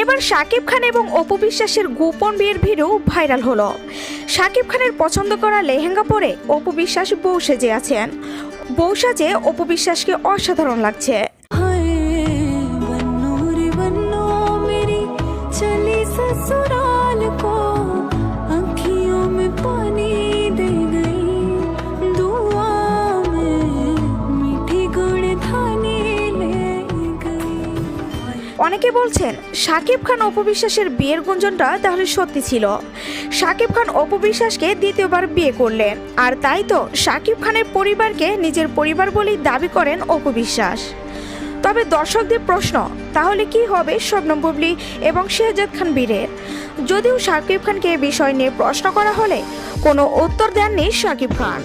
এবার শাকিব খান এবং অপু বিশ্বাসের গোপন বিয়ের ভিডিও ভাইরাল হলো। শাকিব খানের পছন্দ করা লেহেঙ্গা পরে অপু বিশ্বাস বউ সেজে আছেন। বউ সাজে অপু বিশ্বাসকে অসাধারণ লাগছে। চলি কো। অনেকে বলছেন শাকিব খান অপু বিশ্বাসের বিয়ের গুঞ্জনটা তাহলে সত্যি ছিল। শাকিব খান অপু বিশ্বাসকে দ্বিতীয়বার বিয়ে করলেন, আর তাই তো শাকিব খানের পরিবারকে নিজের পরিবার বলেই দাবি করেন অপু বিশ্বাস তবে দর্শকদের প্রশ্ন, তাহলে কি হবে শবনম বুবলি এবং শেহজাদ খান বীরের? যদিও শাকিব খানকে এ বিষয় নিয়ে প্রশ্ন করা হলে কোনো উত্তর দেননি শাকিব খান।